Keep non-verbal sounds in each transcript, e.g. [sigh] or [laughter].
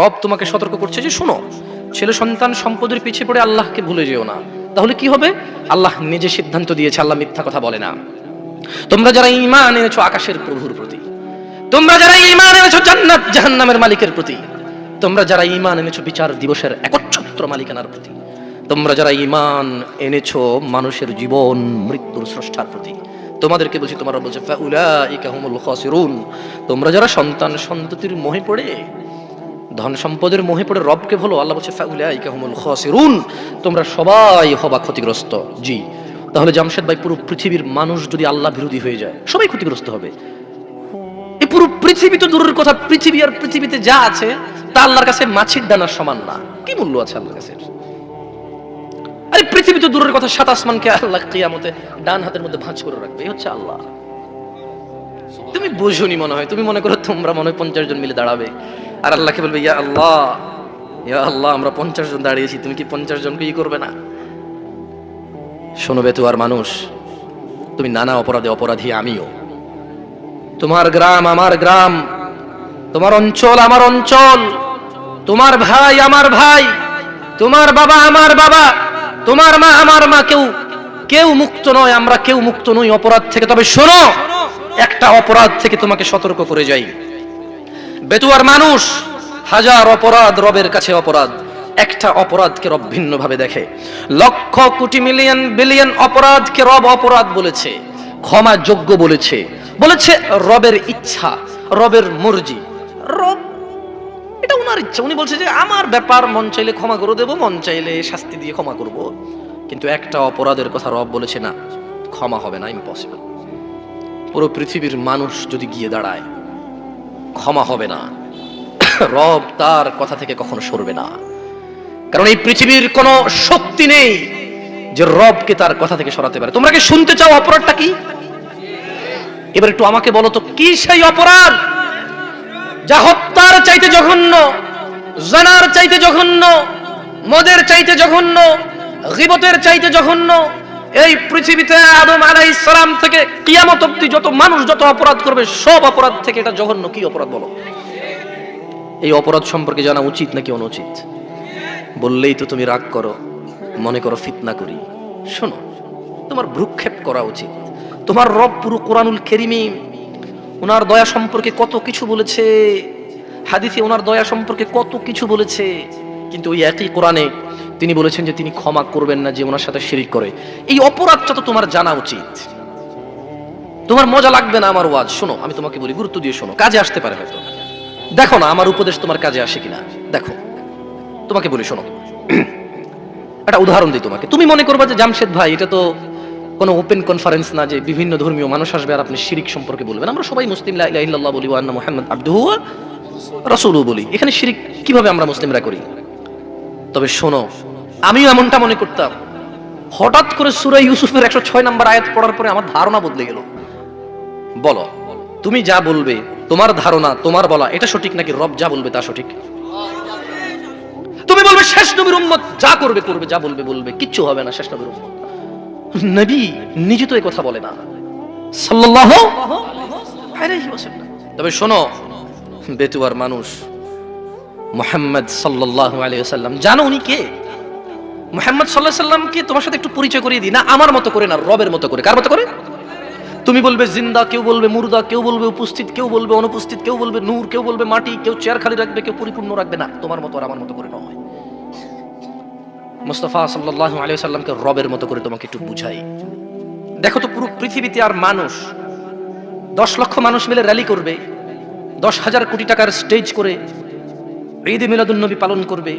রব তোমাকে সতর্ক করছে যে শোনো, ছেলে সন্তান সম্পদের পিছিয়ে পড়ে আল্লাহকে ভুলে যেও না। তাহলে কি হবে? আল্লাহ নিজে সিদ্ধান্ত দিয়েছে, আল্লাহ মিথ্যা কথা বলে না। তোমরা যারা ঈমান এনেছো আকাশের প্রভুর প্রতি, তোমরা যারা ঈমান এনেছো জান্নাত, জাহান্নামের মালিকের প্রতি, তোমরা যারা ঈমান এনেছো বিচার দিবসের একচ্ছত্র মালিকানার প্রতি, তোমরা যারা ঈমান এনেছো মানুষের জীবন মৃত্যুর স্রষ্টার প্রতি, তোমাদেরকে বলছি, তোমরা বলছে, ফাউলাইকা হুমুল খাসিরুন। তোমরা যারা সন্তান সন্ততির মোহে পড়ে ধন সম্পদের মোহে পড়ে রবকে ভুলো। আল্লাহ বলছে খাসিরুন। তোমরা সবাই হবা ক্ষতিগ্রস্ত। জি। তাহলে জামশেদ ভাই, পুরো পৃথিবীর মানুষ যদি আল্লাহ বিরোধী হয়ে যায়, সবাই ক্ষতিগ্রস্ত হবে। এই পুরো পৃথিবী তো দূরের কথা, পৃথিবী আর পৃথিবীতে যা আছে, তা আল্লাহর কাছে মাছির দানার সমান না। কি মূল্য আছে আল্লাহর কাছে? আরে, পৃথিবী তো দূরের কথা, সাত আসমানকে আল্লাহ কিয়ামতে ডান হাতের মধ্যে ভাঁজ করে রাখবে। এই হচ্ছে আল্লাহ। তুমি বোঝনি মনে হয়। তুমি মনে করো তোমরা মনে হয় পঞ্চাশ জন মিলে দাঁড়াবে। আর আল্লাহকে বলবে, ইয়া আল্লাহ ইয়া আল্লাহ, আমরা পঞ্চাশ জন দাঁড়িয়েছি, তুমি কি পঞ্চাশ জনকে ই করবে না? শোনো বেতু আর মানুষ, তুমি নানা অপরাধে অপরাধী আমিও। তোমার গ্রাম আমার গ্রাম, তোমার অঞ্চল আমার অঞ্চল, তোমার ভাই আমার ভাই, তোমার বাবা আমার বাবা, তোমার মা আমার মা, কেউ কেউ মুক্ত নয়, আমরা কেউ মুক্ত নই অপরাধ থেকে। তবে শোনো একটা অপরাধ থেকে তোমাকে সতর্ক করে যাই। বেতুয়ার মানুষ হাজার অপরাধ রবের কাছে অপরাধ, একটা অপরাধকে রব ভিন্নভাবে দেখে। লক্ষ কোটি মিলিয়ন, বিলিয়ন অপরাধকে রব অপরাধ বলেছে ক্ষমা যোগ্য বলেছে। বলেছে রবের ইচ্ছা, রবের মর্জি। রব, এটা ওনার ইচ্ছা। উনি বলছে যে, আমার ব্যাপার, মন চাইলে ক্ষমা করে দেবো, মন চাইলে শাস্তি দিয়ে ক্ষমা করব। কিন্তু একটা অপরাধের কথা রব বলেছে না, ক্ষমা হবে না ইম্পসিবল পুরো পৃথিবীর মানুষ যদি গিয়ে দাঁড়ায়, ক্ষমা হবে না। রব তার কথা থেকে কখনো সরবে না। কারণ এই পৃথিবীর কোনো শক্তি নেই যে রবকে তার কথা থেকে সরাতে পারে। তোমরা কি শুনতে চাও অপরাধটা কি? এবার একটু আমাকে বলো তো, কি সেই অপরাধ যা হত্যার চাইতে জঘন্য, জানার চাইতে জঘন্য, মদের চাইতে জঘন্য, গিবতের চাইতে জঘন্য এই পৃথিবীতে আদম আলাইহিস সালাম থেকে কিয়ামত অব্দি যত মানুষ, যত অপরাধ করবে, সব অপরাধ থেকে এটা জঘন্য। কি অপরাধ বলো? এই অপরাধ সম্পর্কে জানা উচিত নাকি অনুচিত? বললেই তো তুমি রাগ করো, মনে করো ফিতনা করি। শোনো, তোমার ভ্রুক্ষেপ করা উচিত। তোমার রব পুরো কোরআনুল কেরিমি ওনার দয়া সম্পর্কে কত কিছু বলেছে, হাদিসে ওনার দয়া সম্পর্কে কত কিছু বলেছে, কিন্তু ওই একই কোরআনে তিনি বলেছেন যে তিনি ক্ষমা করবেন না, যে ওনার সাথে শিরিক করে। এই অপরাধটা তো তোমার জানা উচিত। তোমার মজা লাগবে না আমার ওয়াজ। শোনো, আমি তোমাকে বলি, গুরুত্ব দিয়ে শোনো। কাজে আসতে পারে হয়তো। দেখো না, আমার উপদেশ তোমার কাজে আসে কিনা। দেখো, তোমাকে বলি, শোনো। একটা উদাহরণ দিই তোমাকে। তুমি মনে করবা যে জামশেদ ভাই, এটা তো কোনো ওপেন কনফারেন্স না যে বিভিন্ন ধর্মীয় মানুষ আসবে আর আপনি শিরিক সম্পর্কে বলবেন। আমরা সবাই মুসলিম, লা ইলাহা বলি, ওয়া আন্না মুহাম্মদ আবদুহু ওয়া রাসূলুহু বলি। এখানে শিরিক কীভাবে আমরা মুসলিমরা করি? তবে শোনো আমিও এমনটা মনে করতাম। হঠাৎ করে সূরা ইউসুফের 106 নম্বর আয়াত পড়ার পরে আমার ধারণা বদলে গেল। বলো, তুমি যা বলবে, তোমার ধারণা, তোমার বলা, এটা সঠিক নাকি রব যা বলবে তা সঠিক? তুমি বলবে, শেষ নবীর উম্মত যা করবে করবে, যা বলবে বলবে, কিচ্ছু হবে না শেষ নবীর উম্মত। নবী নিজে তো এই কথা বলে না। সাল্লাল্লাহু আলাইহি ওয়াসাল্লাম। তবে শোনো, বেতুয়ার মানুষ মুহাম্মদ সাল্লাল্লাহু আলাইহি ওয়াসাল্লাম, জানো উনি কে? মুহাম্মদ আলাইহি সাল্লামকে তোমার সাথে একটু পরিচয় করিয়ে দিই। না, আমার মতো করে না, রবের মতো করে। কার মতো করে? তুমি বলবে জিন্দা, কেউ বলবে মুর্দা, কেউ বলবে উপস্থিত, কেউ বলবে অনুপস্থিত, কেউ বলবে নূর, কেউ বলবে মাটি, কেউ চেয়ার খালি রাখবে, কেউ পরিপূর্ণ রাখবে না। তোমার মতো আর আমার মতো করে নয়। মুস্তফা সাল্লাল্লাহু আলাইহি সাল্লামকে রবের মতো করে তোমাকে একটু বুঝাই। দেখো তো পুরো পৃথিবীতে আর মানুষ দশ লক্ষ মানুষ মিলে র্যালি করবে, দশ হাজার কোটি টাকার স্টেজ করে ঈদ মিলাদুন নবী পালন করবে।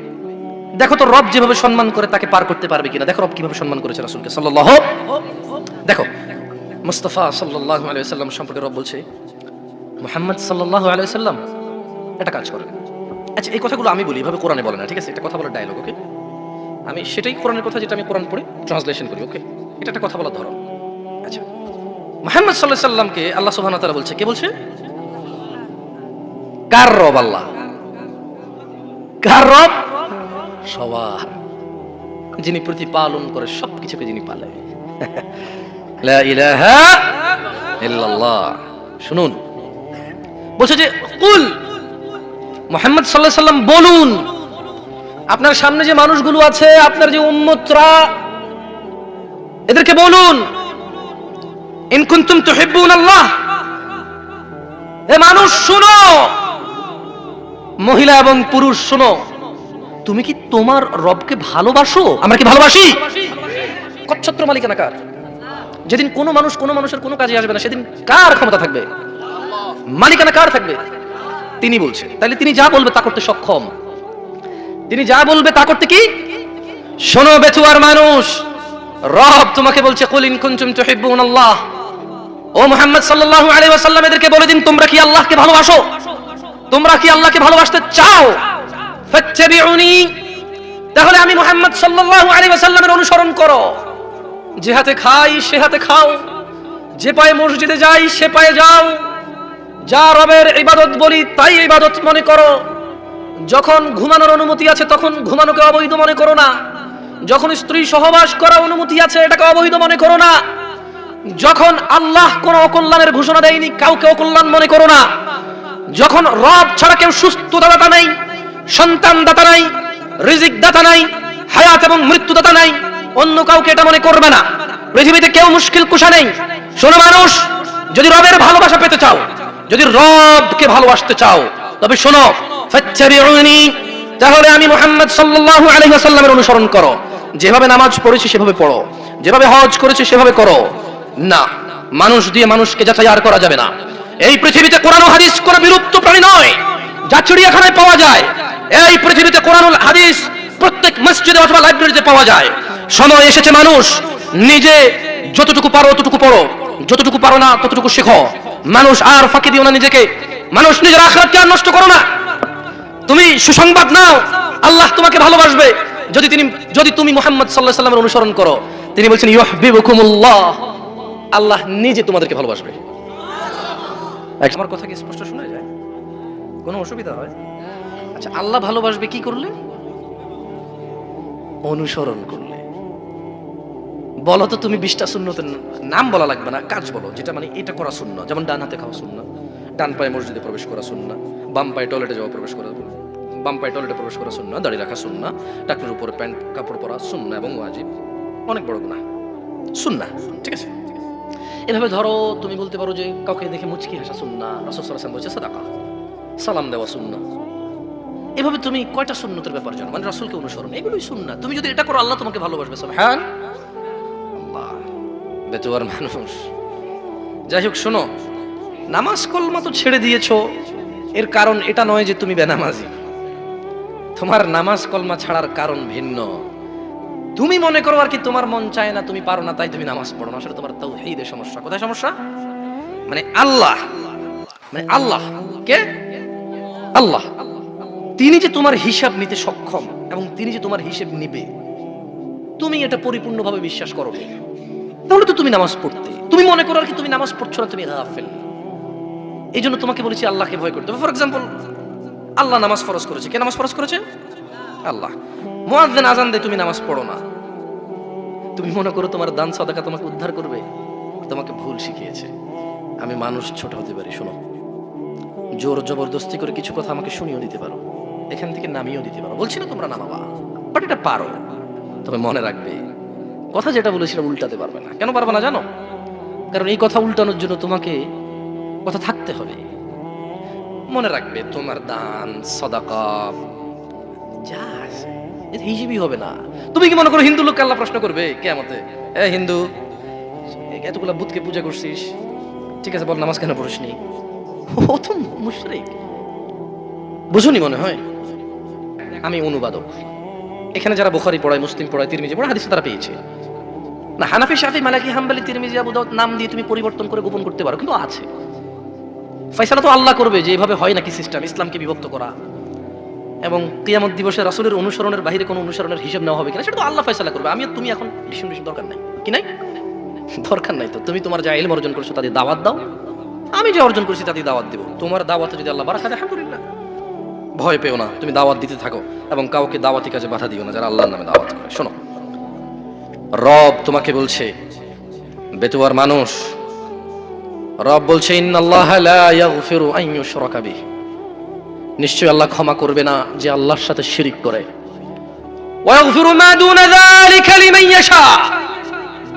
দেখো তো রব যেভাবে সম্মান করে তাকে পার করতে পারবে কিনা। দেখো রব কীভাবে সম্মান করেছে রাসূলকে। সাল্লাল্লাহু দেখো, মুস্তফা সাল্লাল্লাহু আলাইহি সাল্লাম সম্পর্কে রব বলছে, মুহাম্মদ সাল্লাল্লাহু আলাইহি সাল্লাম একটা কাজ করেন। আচ্ছা এই কথাগুলো আমি বলি, এভাবে কোরআনে বলে না, ঠিক আছে? এটা কথা বলার ডায়লগ ওকে আমি সেটাই কোরআনের কথা যেটা আমি কোরআন পড়ে ট্রান্সলেশন করি ওকে এটা একটা কথা বলার ধরন। আচ্ছা মুহাম্মদ আলাইহি সাল্লামকে আল্লাহ সুবহানাহু তারা বলছে, কে বলছে? কার রব আল্লাহ? কার রব? সবার যিনি প্রতিপালন করে সবকিছুকে যিনি পালে। [laughs] শুনুন। বলছে যে কুল মোহাম্মদ সাল্লাহ সাল্লাম বলুন আপনার সামনে যে মানুষগুলো আছে আপনার যে উম্মতরা এদেরকে বলুন ইন কুনতুম তুহিব্বুন আল্লাহ। এ মানুষ শুনো। মহিলা এবং পুরুষ শুনো। তুমি কি তোমার রবকে ভালোবাসো? আমরা কি ভালোবাসি? কচ্ছত্র মালিকানা কার যেদিন কোনো মানুষ কোনো মানুষের কোনো কাজে আসবে না, সেদিন কার ক্ষমতা থাকবে? মালিকানা কার থাকবে। তিনি বলছেন। তাহলে তিনি যা বলবে তা করতে সক্ষম। তিনি যা বলবে তা করতে কি? শোনো বেচুয়ার মানুষ, রব তোমাকে বলছে, কুল ইন কুনতুম তুহিব্বুন আল্লাহ। ও মুহাম্মদ সাল্লাল্লাহু আলাইহি ওয়াসাল্লাম, এদেরকে বলে দিন, তোমরা কি আল্লাহকে ভালোবাসো? তোমরা কি আল্লাহকে ভালোবাসতে চাও? তাহলে আমি মুহাম্মদ সাল্লাল্লাহু আলাইহি অনুসরণ করো। যে হাতে খাই, সে হাতে খাও। যে পায়ে মসজিদে যাই, সে পায়ে যাও। যা রবের ইবাদত বলি, তাই ইবাদত মনে করো। যখন ঘুমানোর অনুমতি আছে, তখন ঘুমানোকে অবৈধ মনে করো না। যখন স্ত্রী সহবাস করা অনুমতি আছে, এটাকে অবৈধ মনে করো না। যখন আল্লাহ কোন অকল্যাণের ঘোষণা দেয়নি, কাউকে অকল্যাণ মনে করো না। যখন রব ছাড়া কেউ সুস্থ দাতা নাই সন্তান দাতা নাই রিজিক দাতা নাই, হায়াত এবং মৃত্যু দাতা নাই, অন্য কাউকে এটা মনে করবে না। পৃথিবীতে কেউ মুশকিল কুশা নেই। শোনো মানুষ, যদি রবের ভালোবাসা পেতে চাও, যদি রবকে ভালোবাসতে চাও, তবে শোনো তাহলে আমি মুহাম্মদ সাল্লাল্লাহু আলাইহি ওয়াসাল্লামের অনুসরণ করো। যেভাবে নামাজ পড়েছি সেভাবে পড়ো। যেভাবে হজ করেছি সেভাবে করো। না, মানুষ দিয়ে মানুষকে যাচাই আর করা যাবে না। এই পৃথিবীতে কোরআন হাদিস কোনো বিলুপ্ত প্রাণী নয়। যা চিড়িয়াখানায় পাওয়া যায়, এই পৃথিবীতে কোরআন ও হাদিস প্রত্যেক মসজিদে অথবা লাইব্রেরিতে পাওয়া যায়। সময় এসেছে মানুষ, নিজে যতটুকু পারো ততটুকু পড়ো। যতটুকু পারো না ততটুকু শেখো। মানুষ আর ফাঁকি দিও না নিজেকে। মানুষ নিজের আখরাতকে আর নষ্ট করো না। তুমি সুসংবাদ নাও, আল্লাহ তোমাকে ভালোবাসবে। যদি তিনি, যদি তুমি মোহাম্মদ সাল্লাহ সাল্লামের অনুসরণ করো, তিনি বলছেন আল্লাহ নিজে তোমাদেরকে ভালোবাসবে। আমার কথা কি স্পষ্ট শোনা? যায় কোনো অসুবিধা হয়? আচ্ছা আল্লাহ ভালোবাসবে কি করলে? অনুসরণ করলে। বলো তো তুমি বিশটা শূন্যতের নাম বলা লাগবে না, কাজ বলো, যেটা মানে এটা করা শূন্য যেমন ডান হাতে খাওয়া শূন্য ডান পায়ে মসজিদে প্রবেশ করা শূন্য বাম পায়ে টয়লেটে যাওয়া, প্রবেশ করা বাম পায়ে টয়লেটে প্রবেশ করা শূন্য দাঁড়িয়ে রাখা শূন্য টাকটির উপরে প্যান্ট, কাপড় পরা শূন্য এবং ওয়াজিব। অনেক বড় গুণা শূন্য ঠিক আছে? এভাবে ধরো, তুমি বলতে পারো যে কাউকে দেখে মুচকি হাসা শূন্য বলছে, সাদাকা। সালাম দেওয়া শূন্য এভাবে তুমি কয়টা সুন্নতের ব্যাপার জানো? মানে রাসূলকে অনুসরণ, এগুলোই সুন্নাত। তুমি যদি এটা করো, আল্লাহ তোমাকে ভালোবাসবে হ্যাঁ আল্লাহ বেতুয়ার মানুষ। যাই হোক, শোনো, নামাজ কলমা তো ছেড়ে দিয়েছ। এর কারণ এটা নয় যে তুমি বেনামাজি। তোমার নামাজ কলমা ছাড়ার কারণ ভিন্ন। তুমি মনে করো আর কি তোমার মন চায় না, তুমি পারো না, তাই তুমি নামাজ পড়ো না। আসলে তোমার তাওহীদের সমস্যা। কোথায় সমস্যা? মানে আল্লাহ মানে আল্লাহ কে? আল্লাহ, তিনি যে তোমার হিসাব নিতে সক্ষম এবং তিনি যে তোমার হিসেব নিবে, তুমি এটা পরিপূর্ণভাবে বিশ্বাস করো। তাহলে তো তুমি নামাজ পড়তে। তুমি মনে করো আর কি তুমি নামাজ পড়ছো না, তুমি গাফেল। এই জন্য তোমাকে বলেছি আল্লাহকে ভয় করতে ফর এক্সাম্পল আল্লাহ নামাজ ফরজ করেছে। কে নামাজ ফরজ করেছে? আল্লাহ। মুয়াজ্জিন আজান দেয় তুমি নামাজ পড়ো না। তুমি মনে করো তোমার দান সাদাকা তোমাকে উদ্ধার করবে। তোমাকে ভুল শিখিয়েছে। আমি মানুষ ছোট হতে পারি, শোনো। জোর জবরদস্তি করে কিছু কথা আমাকে শুনিয়েও দিতে পারো। এখান থেকে নামিয়েও দিতে পারো। বলছি না তোমরা নামাবা। বাট এটা পারো। তবে মনে রাখবে, কথা যেটা বলে সেটা উল্টাতে পারবে না। কেন পারবে না জানো? কারণ এই কথা উল্টানোর জন্য তোমাকে কথা থাকতে হবে। মনে রাখবে তোমার দান, সদাকা, যা হিসেবই হবে না। তুমি কি মনে করো হিন্দু লোককে আল্লাহ প্রশ্ন করবে? কে আমাতে এ হিন্দু, এতগুলা বুধকে পূজা করছিস। ঠিক আছে, বল নামাজ কেন পড়িসনি? ও তো মুশরিক। বুঝুনি মনে হয়? আমি অনুবাদক। এখানে যারা বুখারি পড়ায়, মুসলিম পড়ায়, তিরমিজি পড়ায়, হাদিস তারা পেয়েছে। না, হানাফি, শাফি, মালাকি, হাম্বালি, তিরমিজি, আবু দাউদ নাম দিয়ে তুমি পরিবর্তন করে গোপন করতে পারো, কিন্তু আছে। ফয়সালা তো আল্লাহ করবে যে এভাবে হয় নাকি সিস্টেম ইসলামকে বিভক্ত করা। এবং কিয়ামত দিবসে রাসূলের অনুসরণের বাইরে কোনো অনুসরণের হিসাব নেওয়া হবে কিনা, সেটা তো আল্লাহ ফয়সালা করবে। আমি তুমি এখন ডিসিশন দরকার নাই। কি নাই? দরকার নাই তো। তুমি তোমার যা ইলম অর্জন করেছ তাদের দাওয়াত দাও। আমি যে অর্জন করেছি তাতে দাওয়াত দেবো। তোমার দাওয়াতে যদি আল্লাহ বারাকা আলহামদুলিল্লাহ। ভয় পেও না, তুমি দাওয়াত দিতে থাকো এবং কাউকে দাওয়াতি কাজে বাধা দিও না যারা আল্লাহর নামে দাওয়াত করে। শোনো, রব তোমাকে বলছে, বেতুয়ার মানুষ, রব বলছে নিশ্চয় আল্লাহ ক্ষমা করবে না যে আল্লাহর সাথে শিরিক করে।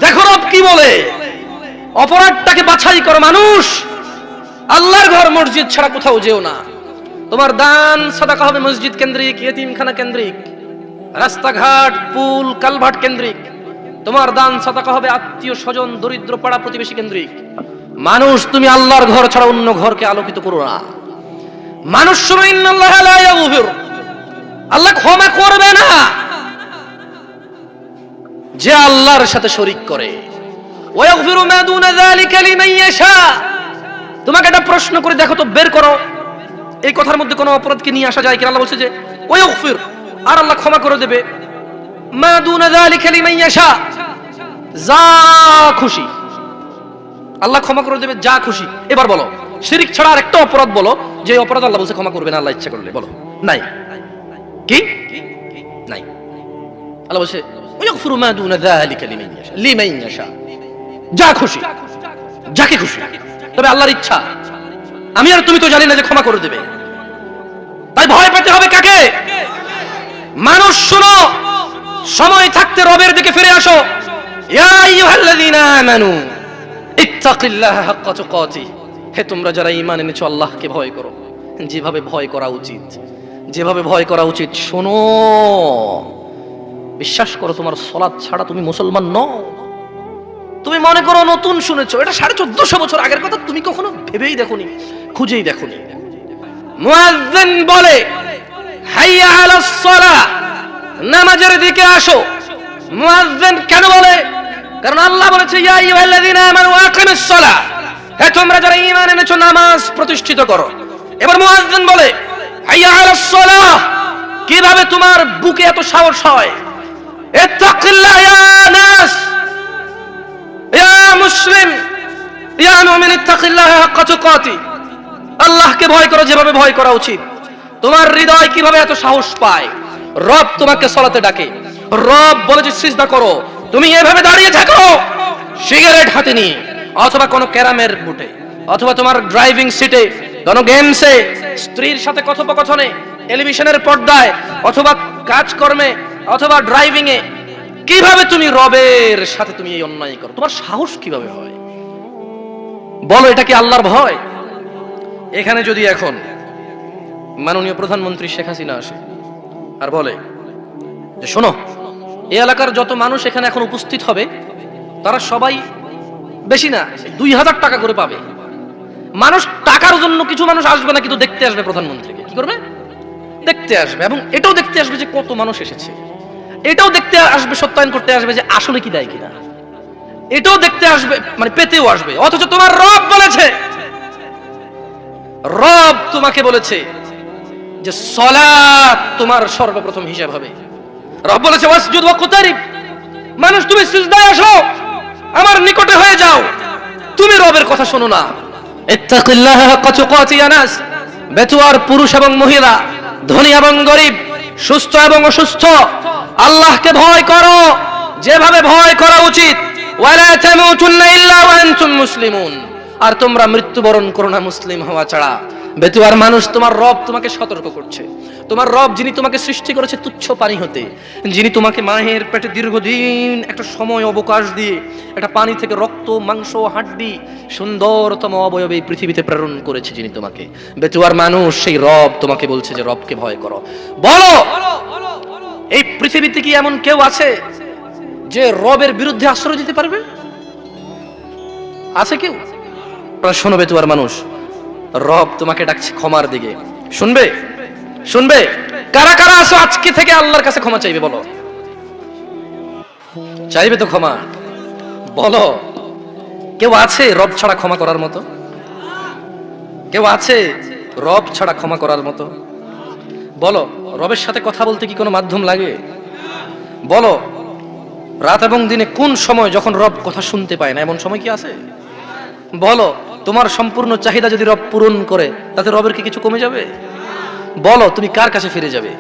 দেখো রব কি বলে, অপরাধটাকে বাছাই করো মানুষ আল্লাহর ঘর মসজিদ ছাড়া কোথাও যেও না। তোমার দান সাদাকা হবে মসজিদ কেন্দ্রিক, ইয়েতিমখানা কেন্দ্রিক, রাস্তাঘাট, পুল, কালভার্ট কেন্দ্রিক। তোমার দান সাদাকা হবে আত্মীয় স্বজন, দরিদ্র পাড়া প্রতিবেশী কেন্দ্রিক। মানুষ, তুমি আল্লাহর ঘর ছাড়া অন্য ঘরকে আলোকিত করো না। মানুষ আল্লাহ ক্ষমা করবে না। যে আল্লাহর সাথে শরিক করে। ওয়াগফিরু মা দুনা যালিকা লিমান ইয়াশা। তোমাকে একটা প্রশ্ন করে দেখো তো, বের করো। এই কথার মধ্যে কোনো অপরাধকে নিয়ে আসা যায় কি আল্লাহ বলছে যে, ওয়াগফির আর আল্লাহ ক্ষমা করে দেবে। মা ইয়াশা, যা খুশি। আল্লাহ ক্ষমা করে দেবে, যা খুশি। এবার বলো, শিরিক ছাড়া আরেকটা অপরাধ বলো, যে অপরাধ আল্লাহ বলছে ক্ষমা করবে না, আল্লাহ ইচ্ছা করলে। বলো, নাই। কি? নাই। আল্লাহ বলছে, ওয়াগফিরু মা দুনা যালিকা লিমান যা খুশি, যাকে খুশি। তবে আল্লাহর ইচ্ছা। আমি আর তুমি তো জানি না যে ক্ষমা করে দেবে। তাই ভয় পেতে হবে কাকে? মানুষ, শুনো। সময় থাকতে রবের দিকে ফিরে আসো। হে তোমরা যারা ঈমান এনেছো, আল্লাহকে ভয় করো। যেভাবে ভয় করা উচিত, যেভাবে ভয় করা উচিত, শোনো। বিশ্বাস করো, তোমার সলাদ ছাড়া তুমি মুসলমান নও। তুমি মনে করো নতুন শুনেছো, এটা সাড়ে চোদ্দশো বছর আগের কথা, তুমি কখনো ভেবেই দেখোনি, খুঁজেই দেখোনি। মুয়াজ্জিন বলে, হাইয়া আলাস নামাজের দিকে আসো। মুয়াজ্জিন কেন বলে? কারণ আল্লাহ বলেছে, ইয়া আইয়ুহাল্লাযীনা আমানু আকিমিস সালাহ হে তোমরা যারা ঈমান এনেছো, নামাজ প্রতিষ্ঠিত করো। এবার মুয়াজ্জিন বলে, হাইয়া আলাস সালাহ কীভাবে তোমার বুকে এত সাহস হয়? ইত্তাকিল্লাহ ইয়া নাস মুসলিম, ইয়া মুমিন, ইত্তাকিল্লাহ হাক্কা আল্লাহকে ভয় করো, যেভাবে ভয় করা উচিত। তোমার হৃদয় কীভাবে এত সাহস পায়? রব তোমাকে সলাতে ডাকে। রব বলে যে, সিজদা করো। তুমি এভাবে দাঁড়িয়ে থাকো, সিগারেট হাতে নিয়ে, অথবা কোনো ক্যারামের বুটে অথবা তোমার ড্রাইভিং সিটে, কোনো গেমসে, স্ত্রীর সাথে কথোপকথনে, টেলিভিশনের পর্দায়, অথবা কাজকর্মে, অথবা ড্রাইভিং এ কীভাবে তুমি রবের সাথে তুমি এই অন্যায় করো? তোমার সাহস কীভাবে হয়? বলো, এটা কি আল্লাহর ভয়? এখানে যদি এখন মাননীয় প্রধানমন্ত্রী শেখ হাসিনা আসে আর বলে যে, শোনো, এই এলাকার যত মানুষ এখানে এখন উপস্থিত হবে, তারা সবাই বেশি না, দুই হাজার টাকা করে পাবে। মানুষ টাকার জন্য কিছু মানুষ আসবে না, কিন্তু দেখতে আসবে প্রধানমন্ত্রীকে। কি করবে? দেখতে আসবে এবং এটাও দেখতে আসবে যে কত মানুষ এসেছে। এটাও দেখতে আসবে, সত্যায়ন করতে আসবে যে আসলে কি দেয় কিনা। এটাও দেখতে আসবে মানে পেতেও আসবে। অথচ তোমার রব বলেছে, রব তোমাকে বলেছে যে সলাৎ তোমার সর্বপ্রথম হিসাব হবে। রব বলেছে মানুষ তুমি সিজদায় আসো, আমার নিকটে হয়ে যাও। তুমি রবের কথা শোনো না। বেতুয়ার পুরুষ এবং মহিলা, ধনী এবং গরিব, সুস্থ এবং অসুস্থ আল্লাহকে ভয় করো। যেভাবে ভয় করা উচিত আর তোমরা মৃত্যুবরণ করো না মুসলিম হওয়া ছাড়া। বেতুয়ার মানুষ তোমার রব তোমাকে সতর্ক করছে। তোমার রব যিনি তোমাকে সৃষ্টি করেছে তুচ্ছ পানি হতে, যিনি তোমাকে মায়ের পেটে দীর্ঘদিন একটা সময় অবকাশ দিয়ে একটা পানি থেকে রক্ত, মাংস, হাড্ডি, সুন্দরতম অবয়বে এই পৃথিবীতে প্রেরণ করেছে যিনি তোমাকে। বেতুয়ার মানুষ সেই রব তোমাকে বলছে যে রবকে ভয় করো। বলো! এই পৃথিবীতে কি এমন কেউ আছে যে রবের বিরুদ্ধে আশ্রয় দিতে পারবে? আছে কেউ? আপনারা শোনো বেতুয়ার মানুষ। রব তোমাকে ডাকছে ক্ষমার দিকে। শুনবে? শুনবে? কারা কারা আছো আজকে থেকে আল্লাহর কাছে ক্ষমা চাইবে বলো। চাইবে তো ক্ষমা। বলো, কেউ আছে রব ছাড়া ক্ষমা করার মতো? কেউ আছে রব ছাড়া ক্ষমা করার মতো? বলো, রবের সাথে কথা বলতে কি কোনো মাধ্যম লাগে? বলো, রাত এবং দিনে কোন সময় যখন রব কথা শুনতে পায় না, এমন সময় কি আছে? বলো, তোমার সম্পূর্ণ চাহিদা যদি রব পূরণ করে, তাতে রবের কি কিছু কমে যাবে? বলো, তুমি কার কাছে ফিরে যাবে?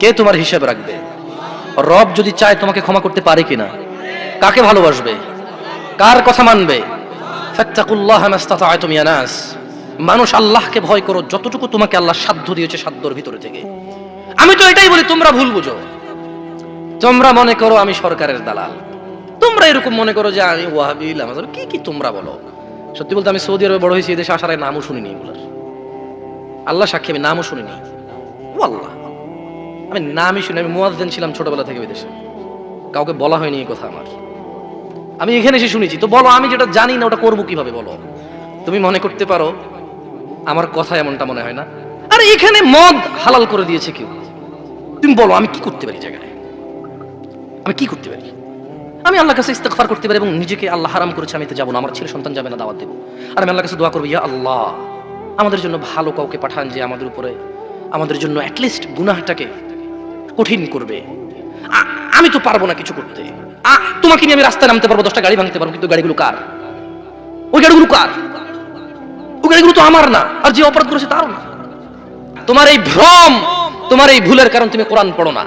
কে তোমার হিসাব রাখবে? রব যদি চায় তোমাকে ক্ষমা করতে পারে কিনা? কাকে ভালোবাসবে? কার কথা মানবে? ফাত্তাকুল্লাহ মাস্তাতাআতুম ইয়া মানুষ আল্লাহকে ভয় করো, যতটুকু তোমাকে আল্লাহ সাধ্য দিয়েছে সাধ্যর ভিতরে থেকে। আমি তো এটাই বলি, তোমরা ভুল বুঝো। তোমরা মনে করো আমি সরকারের দালাল। তোমরা এরকম মনে করো যে আমি ওয়াহাবিল আমাদের কি কি তোমরা বলো? সত্যি বলতে আমি সৌদি আরবে বড় হয়েছি, এদেশে আসার নামও শুনিনি এগুলার। আল্লাহ সাক্ষী, আমি নামও শুনিনি। ও আল্লাহ আমি নামই শুনি, আমি মুয়াজ্জেন ছিলাম ছোটবেলা থেকে ওই দেশে কাউকে বলা হয়নি এই কথা আমার। আমি এখানে এসে শুনেছি, তো বলো, আমি যেটা জানি না, ওটা করব কীভাবে বলো? তুমি মনে করতে পারো আমার কথা এমনটা মনে হয় না। আরে এখানে মদ হালাল করে দিয়েছে কেউ। তুমি বলো, আমি কি করতে পারি জায়গায় আমি কি করতে পারি? আমি আল্লাহ কাছে ইস্তেগফার করতে পারি এবং নিজেকে আল্লাহ হারাম করেছে, আমি তো যাব না। আমার ছেলে সন্তান যাবে না, দাওয়াত দেবো। আর আমি আল্লাহর কাছে দোয়া করব, ইয়া আল্লাহ, আমাদের জন্য ভালো কাউকে পাঠান যে আমাদের উপরে, আমাদের জন্য অ্যাটলিস্ট গুনাহটাকে কঠিন করবে। আমি তো পারব না কিছু করতে। তোমাকে নিয়ে আমি রাস্তায় নামতে পারব, দশটা গাড়ি ভাঙতে পারব, কিন্তু গাড়িগুলো কার? ওই গাড়িগুলো কার? গাড়িগুলো তো আমার না। আর যে অপরাধ করেছে তারও না। তোমার এই ভ্রম, তোমার এই ভুলের কারণ তুমি কোরআন পড়ো না।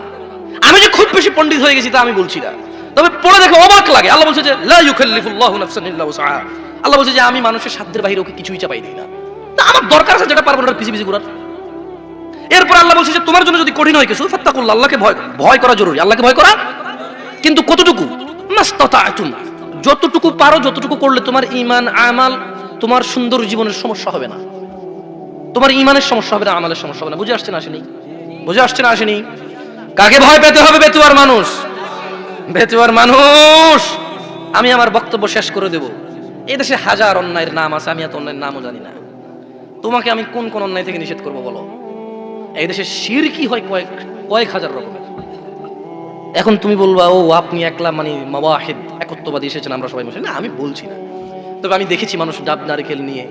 আমি যে খুব বেশি পণ্ডিত হয়ে গেছি তা আমি বলছি না। তবে পড়ে দেখে অবাক লাগে। আল্লাহ বলছে যে, লা ইউকাল্লিফুল্লাহু নাফসান ইল্লা ওয়াসআহা। আল্লাহ বলছে যে, আমি মানুষের সাধ্যের বাইরে ওকে কিছুই চাপাই দিই না। তা আমার দরকার আছে যেটা পারব না ওটার পিছি পিছি ঘুরার। এরপর আল্লাহ বলছে যে, তোমার জন্য যদি কঠিন হয় কিছু, ফাত্তাকুল্লাহ, আল্লাহকে ভয় ভয় করা জরুরি। আল্লাহকে ভয় করা? কিন্তু কতটুকু? মাস্তাতাতুম যতটুকু পারো, যতটুকু করলে তোমার ঈমান, আমাল তোমার সুন্দর জীবনের সমস্যা হবে না। তোমার ইমানের সমস্যা হবে না আমাদের সমস্যা হবে না। বুঝে আসছে না আসেনি? বুঝে আসছে না আসেনি? কাকে ভয় পেতে হবে, বেতুয়ার মানুষ? বেতুয়ার মানুষ! আমি আমার বক্তব্য শেষ করে দেব। এই দেশে হাজার অন্যায়ের নাম আছে, আমি এত অন্যায়ের নামও জানি না। তোমাকে আমি কোন কোন অন্যায় থেকে নিষেধ করব, বলো? এই দেশে শির কি হয় কয়েক কয়েক হাজার রকমের। এখন তুমি বলবা, ও, আপনি একলা মানে মাওয়াহিদ, একত্ববাদী এসেছেন, আমরা সবাই বসে না, আমি বলছি না। তবে আমি দেখেছি মানুষ ডাব নারকেল নিয়ে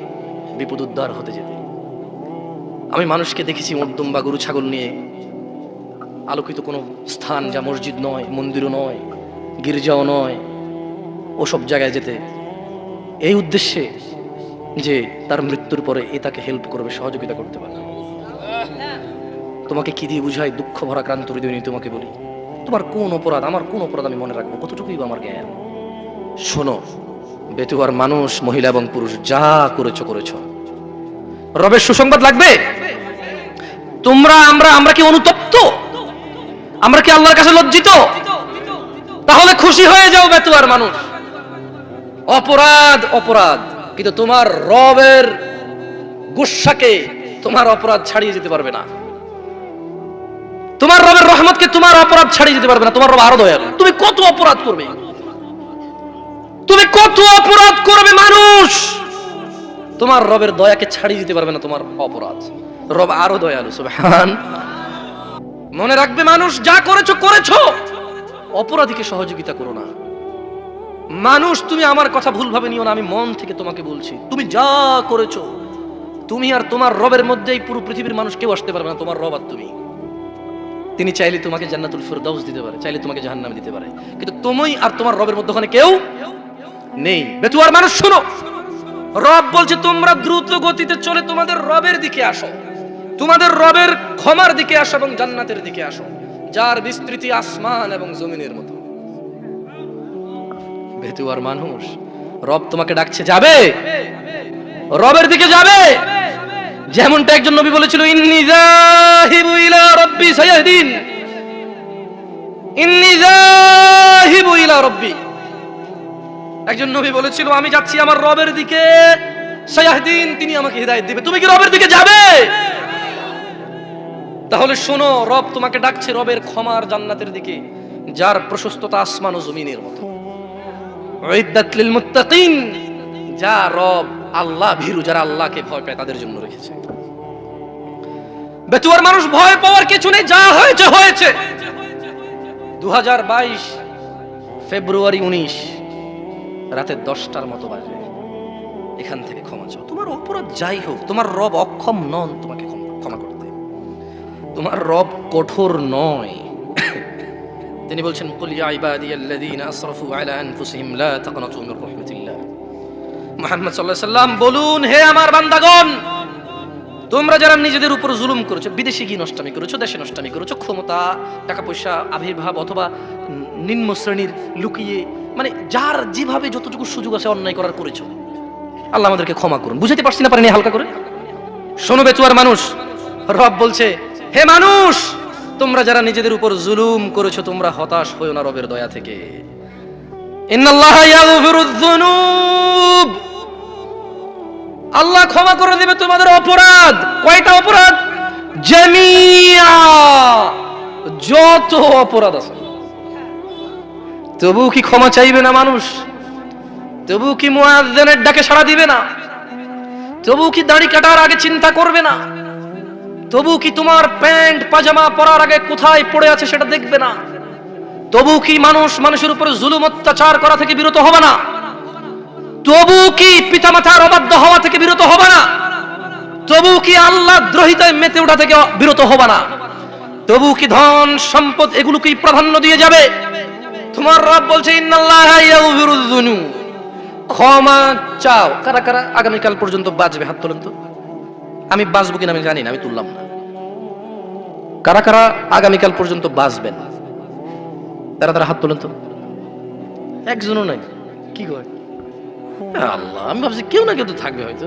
বিপদ উদ্ধার হতে যেতে। আমি মানুষকে দেখেছি মধ্যম বা গরু ছাগল নিয়ে। আলোকিত কোনো স্থান যা মসজিদ নয়, মন্দিরও নয়, গির্জাও নয়, ওসব জায়গায় যেতে। এই উদ্দেশ্যে যে তার মৃত্যুর পরে এ তাকে হেল্প করবে, সহযোগিতা করতে পারে তোমাকে কি দিয়ে বুঝাই? দুঃখ ভরা ক্রান্ত হৃদয় নিয়ে তোমাকে বলি। তোমার কোন অপরাধ? আমার কোন অপরাধ আমি মনে রাখব? কতটুকুই আমার জ্ঞান? শোনো বেতুয়ার মানুষ, মহিলা এবং পুরুষ, যা করেছ করেছ। রবের সুসংবাদ লাগবে? তোমরা, আমরা আমরা কি অনুতপ্ত? আমরা কি আল্লাহর কাছে লজ্জিত? তাহলে খুশি হয়ে যাও বেতুয়ার মানুষ। অপরাধ অপরাধ। কিন্তু তোমার রবের গুসাকে তোমার অপরাধ ছাড়িয়ে যেতে পারবে না। তোমার রবের রহমতকে তোমার অপরাধ ছাড়িয়ে যেতে পারবে না। তোমার রব আরও দয়ালু। তুমি কত অপরাধ করবে? তুমি কত অপরাধ করবে মানুষ? তোমার রবের দয়াকে ছাড়িয়ে দিতে পারবে না তোমার অপরাধ। রব আরও দয়ালু, সুবহান। মনে রাখবে মানুষ, যা করেছ করেছ। অপরাধীকে সহযোগিতা করো না। মানুষ, তুমি আমার কথা ভুলভাবে নিও না, আমি মন থেকে তোমাকে বলছি। তুমি যা করেছ, তুমি আর তোমার রবের মধ্যেই পুরো পৃথিবীর মানুষ কেউ আসতে পারবে না, তোমার রব আর তুমি। তিনি চাইলে তোমাকে জান্নাতুল ফিরদাউস দিতে পারে, চাইলে তোমাকে জাহান্নামে দিতে পারে। কিন্তু তুমি আর তোমার রবের মধ্যে ওখানে কেউ নেই। বেতুয়ার মানুষ, শুনো। রব বলছে, তোমরা দ্রুত গতিতে চলে তোমাদের রবের দিকে আসো। তোমাদের রবের ক্ষমার দিকে আসো এবং জান্নাতের দিকে আসো, যার বিস্তৃতি আসমান এবং জমিনের মতো। বেতুয়ার মানুষ, রব তোমাকে ডাকছে, যাবে? রবের দিকে যাবে? যেমনটা একজন নবী বলেছিল, ইন্নি যাহিবু ইলা রাব্বি সায়াহদিন। ইন্নি যাহিবু ইলা রাব্বি। একজন নবী বলেছিল, আমি যাচ্ছি আমার রবের দিকে। সায়াহদিন, তিনি আমাকে হিদায়ত দিবে। তুমি কি রবের দিকে যাবে? তাহলে শোনো, রব তোমাকে ডাকছে রবের ক্ষমার জান্নাতের দিকে, যার প্রশস্ততা আসমান ও জমিনের মতো। যা রব আল্লাহ ভীরু, যারা আল্লাহকে ভয় পায় তাদের জন্য রেখেছে। বেতুয়ার মানুষ ভয় পাওয়ার কিছু নেই, যা হয়েছে হয়েছে। দু হাজার বাইশ ফেব্রুয়ারি উনিশ রাতে দশটার মতো বাজে। এখান থেকে ক্ষমা চাও। তোমার অপরাধ যাই হোক, তোমার রব অক্ষম নন তোমাকে ক্ষমা করতে। তোমার রব কঠোর নয়। তিনি বলছেন, কুল ইয়া ইবাদিয়াল্লাযীনা আসরাফু আলা আনফুসিহিম, লা তাকনাতু মির রাহমাতিল্লাহ। মুহাম্মদ সাল্লাল্লাহু আলাইহি সাল্লাম বলুন, হে আমার বান্দাগণ, তোমরা যারা নিজেদের উপর জুলুম করেছ, বিদেশে গিয়ে নষ্টামি করেছ, দেশে নষ্টামি করেছ, ক্ষমতা, টাকা পয়সা, আবির্ভাব অথবা নিম্ন শ্রেণির লুকিয়ে মানে যার যেভাবে যতটুকু সুযোগ আছে অন্যায় করার করেছ। আল্লাহ আমাদেরকে ক্ষমা করুন। বুঝাতে পারছি না পারিনি হালকা করে? শোনো বেচুয়ার মানুষ, রব বলছে, হে মানুষ, তোমরা যারা নিজেদের উপর জুলুম করেছ, তোমরা হতাশ হয়েও না রবের দয়া থেকে। আল্লাহ ক্ষমা করে দেবে তোমাদের অপরাধ। কয়টা অপরাধ? জামিয়া। যত অপরাধ আছে। তবু কি ক্ষমা চাইবে না মানুষ? তবু কি মুয়াজ্জিনের ডাকে সাড়া দিবে না? তবু কি দাড়ি কাটার আগে চিন্তা করবে না? তবু কি তোমার প্যান্ট, পাজামা পরার আগে কোথায় পড়ে আছে সেটা দেখবে না? তবু কি মানুষ মানুষের উপর জুলুম অত্যাচার করা থেকে বিরত হবে না? তবু কি পিতামাতার অবাধ্য হওয়া থেকে বিরত হবে না? তবু কি আল্লাহ দ্রোহিতায় মেতে ওঠা থেকে বিরত হবে না? তবু কি ধন, সম্পদ এগুলোকেই প্রাধান্য দিয়ে যাবে? তোমার রব বলছে ক্ষমা চাও। কারা কারা আগামীকাল পর্যন্ত বাঁচবে হাত তোলেন তো। আমি বাঁচবো কিনা আমি জানি না, আমি তুললাম না। কারা কারা আগামীকাল পর্যন্ত বাঁচবেন? তারা তারা হাত তোলেন তো। একজনও নাই। কি করে আল্লাহ, আমি ভাবছি কেউ না কেউ তো থাকবে হয়তো।